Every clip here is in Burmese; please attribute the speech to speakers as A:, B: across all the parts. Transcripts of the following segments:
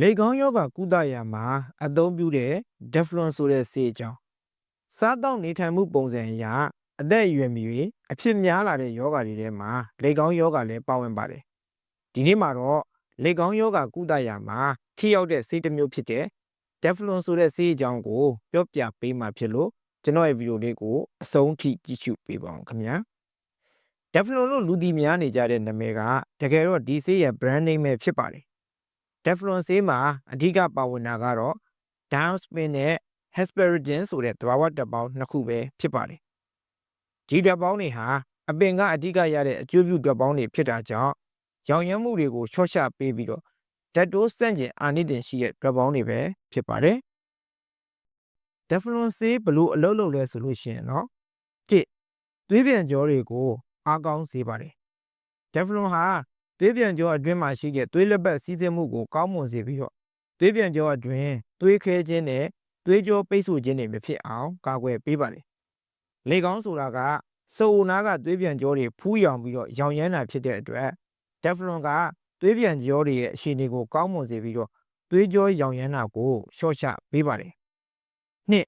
A: လေကောင်းယောဂကုသရာမှာအသုံးပြုတဲ့ Deflon ဆိုတဲ့ဆေးအကြောင်းစားတောက်နေထိုင်မှုပုံစံအရအသက်အရွယ်မီ၍အဖြစ်များလာတဲ့ယောဂတွေထဲမှာလေကောင်းယောဂလည်းပါဝင်ပါတယ်ဒီနေ့မှာတော့လေကောင်းယောဂကုသရာမှာထိရောက်တဲ့ဆေးတစ်မျိုးဖြစ်တဲ့ Deflon ဆိုတဲ့ဆေးအကြောင်းကိုပြောပြပေးမှာဖြစ်လို့ကျွန်တော်ရဲ့ဗီဒီယိုလေးကိုအဆုံးထိကြည့်ရှုပေးပါအောင်ခင်ဗျာ Deflon လို့လူသိများနေကြတဲ့နာမည်ကတကယ်တော့ဒီဆေးရဲ့ brand name ပဲဖြစ်ပါတယ် Deflon ဆေးမှာအဓိကပါဝင်တာကတော့ Downspin နဲ့ Hesperidin ဆိုတဲ့သဘာဝတက်ပေါင်းနှစ်ခုပဲဖြစ်ပါတယ်ဒီတက်ပေါင်းတွေဟာအပင်ကအဓိကရတဲ့အကျိုးပြုတက်ပေါင်းတွေဖြစ်တာကြောင့်ရောင်ရမ်းမှုတွေကိုချော့ချပေးပြီးတော့ဓာတ်တိုးစန့်ကျင်အာနိသင်ရှိတဲ့တက်ပေါင်းတွေပဲဖြစ်ပါတယ် Deflon ဆေးဘလို့အလုပ်လုပ်လဲဆိုလို့ရှိရင်တော့ကြည့်သွေးပြန်ကြောတွေကိုအားကောင်းစေပါတယ် Deflon ဟာ သွေးပြန်ကြောအတွင်းမှာရှိတဲ့သွေးလက်ပတ်စီးဆင်းမှုကိုကောင်းမွန်စေပြီးတော့သွေးပြန်ကြောအတွင်းသွေးခဲခြင်းနဲ့သွေးကြောပိတ်ဆို့ခြင်းတွေမဖြစ်အောင်ကာကွယ်ပေးပါတယ်။လေကောင်းဆိုတာကစုပ်နာကသွေးပြန်ကြောတွေဖူးယောင်ပြီးတော့ရောင်ရမ်းတာဖြစ်တဲ့အတွက် Deflon ကသွေးပြန်ကြောတွေရဲ့အခြေအနေကိုကောင်းမွန်စေပြီးတော့သွေးကြောရောင်ရမ်းတာကိုရှော့ချပေးပါတယ်။နှစ်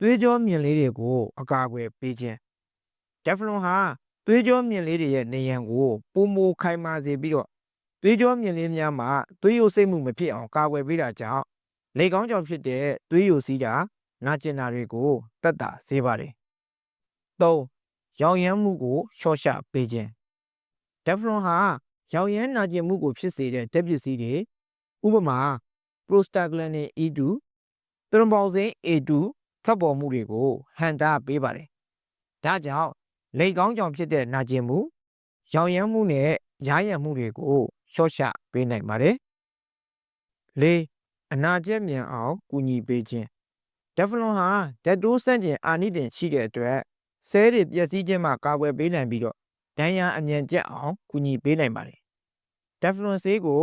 A: သွေးကြောမြင်လေးတွေကိုအကာအကွယ်ပေးခြင်း Deflon ဟာ သွေးကြောမြင်လေးတွေရဲ့နေရန်ကိုပုံမခိုင်မာစေပြီးတော့သွေးကြောမြင်လေးများမှာသွေးယိုစိတ်မှုမဖြစ်အောင်ကာကွယ်ပေးတာကြောင့်လေကောင်းကြောင့်ဖြစ်တဲ့သွေးယိုစီးတာနာကျင်တာတွေကိုတတ်တာစေပါတယ်။၃ရောင်ရမ်းမှုကိုရှော့ချပေးခြင်း Deflon ဟာရောင်ရမ်းနာကျင်မှုကိုဖြစ်စေတဲ့တက်ပစ္စည်းတွေဥပမာ prostaglandin E2 thromboxane A2 ထွက်ပေါ်မှုတွေကိုဟန်တာပေးပါတယ်။ဒါကြောင့် လိတ်ကောင်းကြောင့်ဖြစ်တဲ့နာကျင်မှုရောင်ရမ်းမှုနဲ့ရားရံမှုတွေကိုရှော့ချပေးနိုင်ပါတယ်။၄အနာကျက်မြန်အောင်ကူညီပေးခြင်း Deflon ဟာဓာတ်တိုးစန့်ကျင်အာနိသင်ရှိတဲ့အတွက်ဆဲတွေပျက်စီးခြင်းမှကာကွယ်ပေးနိုင်ပြီးတော့ဒဏ်ရာအမြန်ကျက်အောင်ကူညီပေးနိုင်ပါတယ်။ Deflon ဆေးကို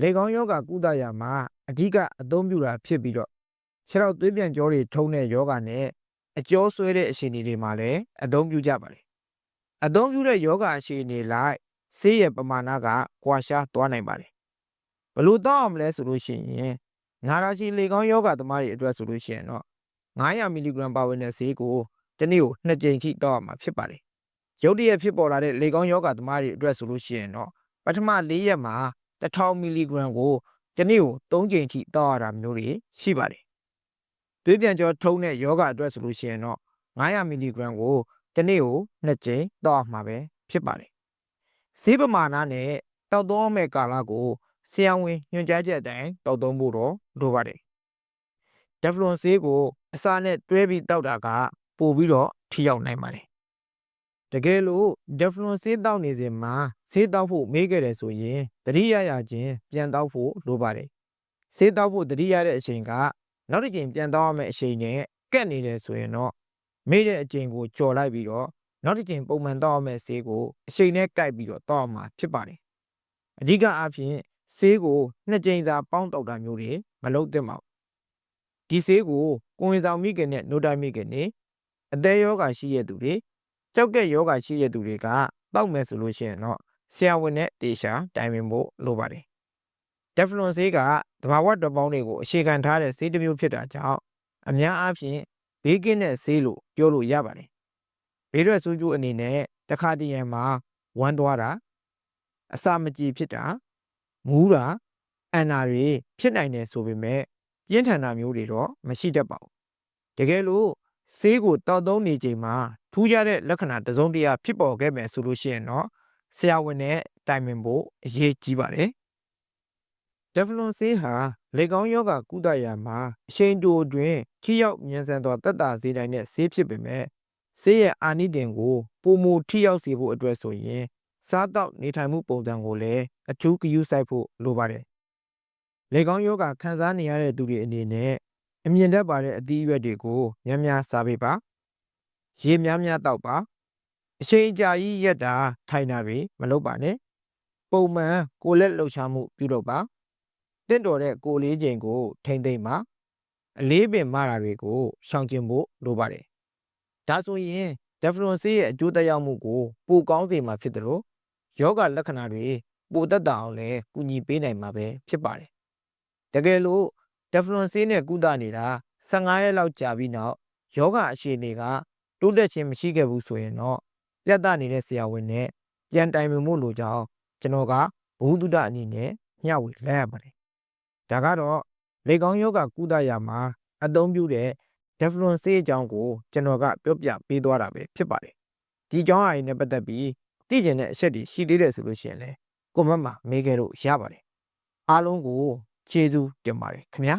A: လေကောင်းယောဂကုသရာမှာအဓိကအသုံးပြုတာဖြစ်ပြီးတော့ခြေထောက်သွေးပြန်ကြောတွေထုံးတဲ့ယောဂနဲ့ အကျောဆွဲတဲ့အခြေအနေတွေမှာလည်းအသုံးပြုကြပါတယ်။အသုံးပြုတဲ့ယောဂအခြေအနေလိုက်ဆေးရဲ့ပမာဏကကွာရှားသွားနိုင်ပါတယ်။ဘလို့တောက်အောင်မလဲဆိုလို့ရှိရင်ငါရာချီလေကောင်းယောဂသမားတွေအတွက်ဆိုလို့ရှိရင်တော့900မီလီဂရမ်ပါဝင်တဲ့ဆေးကိုတစ်နေ့ကို2ကြိမ်ထိတောက်ရမှာဖြစ်ပါတယ်။ရုတ်တရက်ဖြစ်ပေါ်လာတဲ့လေကောင်းယောဂသမားတွေအတွက်ဆိုလို့ရှိရင်တော့ပထမ၄ရက်မှာ1000မီလီဂရမ်ကိုတစ်နေ့ကို3ကြိမ်ထိတောက်ရတာမျိုးတွေရှိပါတယ်။ သွေးပြန်ကြောထုံးတဲ့ယောဂအတွက်ဆိုလို့ရှိရင်တော့900မီလီဂရမ်ကိုတစ်နေ့ကို2ကြိမ်တောက်ရမှာပဲဖြစ်ပါတယ်။ဈေးပမာဏနဲ့တောက်သုံးမဲ့ကာလကိုဆရာဝန်ညွှန်ကြားချက်အတိုင်းတောက်သုံးဖို့တော့လိုပါတယ်။ Deflon ဈေးကိုအစာနဲ့တွဲပြီးတောက်တာက ပိုပြီးတော့ထိရောက်နိုင်ပါတယ်။တကယ်လို့ Deflon ဈေးတောက်နေစဉ်မှာဈေးတောက်ဖို့မေးခဲ့တယ်ဆိုရင်တတိယရခြင်းပြန်တောက်ဖို့လိုပါတယ်။ဈေးတောက်ဖို့တတိယတဲ့အချိန်က နောက်တစ်ချိန်ပြန်တောက်ရမယ့်အချိန်နဲ့ကက်နေတယ်ဆိုရင်တော့မေ့တဲ့အချိန်ကိုကြော်လိုက်ပြီးတော့နောက်တစ်ချိန်ပုံမှန်တောက်ရမယ့်ဈေးကိုအချိန်နဲ့ကိုက်ပြီးတော့တောက်ရမှာဖြစ်ပါတယ်။အဓိကအားဖြင့်ဈေးကိုနှစ်ကြိမ်သာပေါင်းတောက်တာမျိုးတွေမလုပ်သင့်ပါဘူး။ဒီဈေးကိုကိုဝင်ဆောင်မိခင်နဲ့နိုတိုင်မိခင်နဲ့အသေးယောဂရှိတဲ့သူတွေကြောက်ကက်ယောဂရှိတဲ့သူတွေကတောက်မယ်ဆိုလို့ရှိရင်တော့ဆရာဝန်နဲ့တေချာတိုင်ပင်ဖို့လိုပါတယ်။ Deflon ဈေးက တဘာဝတပေါင်းတွေကိုအခြေခံထားတဲ့ဈေးတစ်မျိုးဖြစ်တာကြောင့်အများအားဖြင့်ဘေးကင်းတဲ့ဈေးလို့ပြောလို့ရပါတယ်။ဘေးရွက်ဆိုးကျိုးအနေနဲ့တခါတရံမှာဝမ်းသွားတာအစာမကြေဖြစ်တာမူးတာအန်နာတွေဖြစ်နိုင်တယ်ဆိုပေမဲ့ပြင်းထန်တာမျိုးတွေတော့မရှိတတ်ပါဘူး။တကယ်လို့ဆေးကိုတောက်သုံးနေချိန်မှာထူးခြားတဲ့လက္ခဏာတစ်စုံတစ်ရာဖြစ်ပေါ်ခဲ့မယ်ဆိုလို့ရှိရင်တော့ဆရာဝန်နဲ့တိုင်ပင်ဖို့အရေးကြီးပါတယ်။ Deflon ဆေးဟာလေကောင်းယောဂကုသရာမှာအချိန်တိုအတွင်းထိရောက်မြန်ဆန်သောတက်တာစေနိုင်တဲ့ဆေးဖြစ်ပေမဲ့ဆေးရဲ့အာနိသင်ကိုပုံမူထိရောက်စေဖို့အတွက်ဆိုရင်စားတောက်နေထိုင်မှုပုံစံကိုလည်းအထူးဂရုစိုက်ဖို့လိုပါတယ်။လေကောင်းယောဂခံစားနေရတဲ့သူတွေအနေနဲ့အမြင်တတ်ပါတဲ့အသီးရွက်တွေကိုများများစားပေးပါ။ရေများများတောက်ပါ။အချိန်ကြာကြီးရက်တာထိုင်တာတွေမလုပ်ပါနဲ့။ပုံမှန်ကိုယ်လက်လှုပ်ရှားမှုပြုလုပ်ပါ။ တင့်တော်တဲ့ကိုယ်လေးချိန်ကို ထိမ့်သိမ့်ပါ။အလေးပင်မတာတွေကိုရှောင်ကျဉ်ဖို့လိုပါတယ်။ဒါဆိုရင် Deflon ဆေးရဲ့အကျိုးသက်ရောက်မှုကိုပိုကောင်းစေမှာဖြစ်တယ်လို့ယောဂလက္ခဏာတွေပိုတက်တာအောင်လည်းကူညီပေးနိုင်မှာပဲဖြစ်ပါတယ်တကယ်လို့ Deflon ဆေးနဲ့ကုသနေတာ15ရက်လောက်ကြာပြီးနောက်ယောဂအခြေအနေကတိုးတက်ခြင်းမရှိခဲ့ဘူးဆိုရင်တော့ပြတ်သားနေတဲ့ဆရာဝန်နဲ့ပြန်တိုင်ပင်မှုလိုကြောင်းကျွန်တော်ကဘုဟုတုဒအနေနဲ့မျှဝေလိုက်ရပါတယ် ဒါကတော့လေကောင်းယောဂကုသရာမှာအသုံးပြုတဲ့ Deflon ဆေးအကြောင်းကိုကျွန်တော်ကပြောပြပေးသွားတာပဲဖြစ်ပါတယ်ဒီအကြောင်းအရာတွေနဲ့ပတ်သက်ပြီးသိကျင်တဲ့အချက်တွေရှိသေးတယ်ဆိုလို့ရှိရင်လည်းကွန်မန့်မှာမေးခဲ့လို့ရပါတယ်အားလုံးကိုကျေးဇူးတင်ပါတယ်ခင်ဗျာ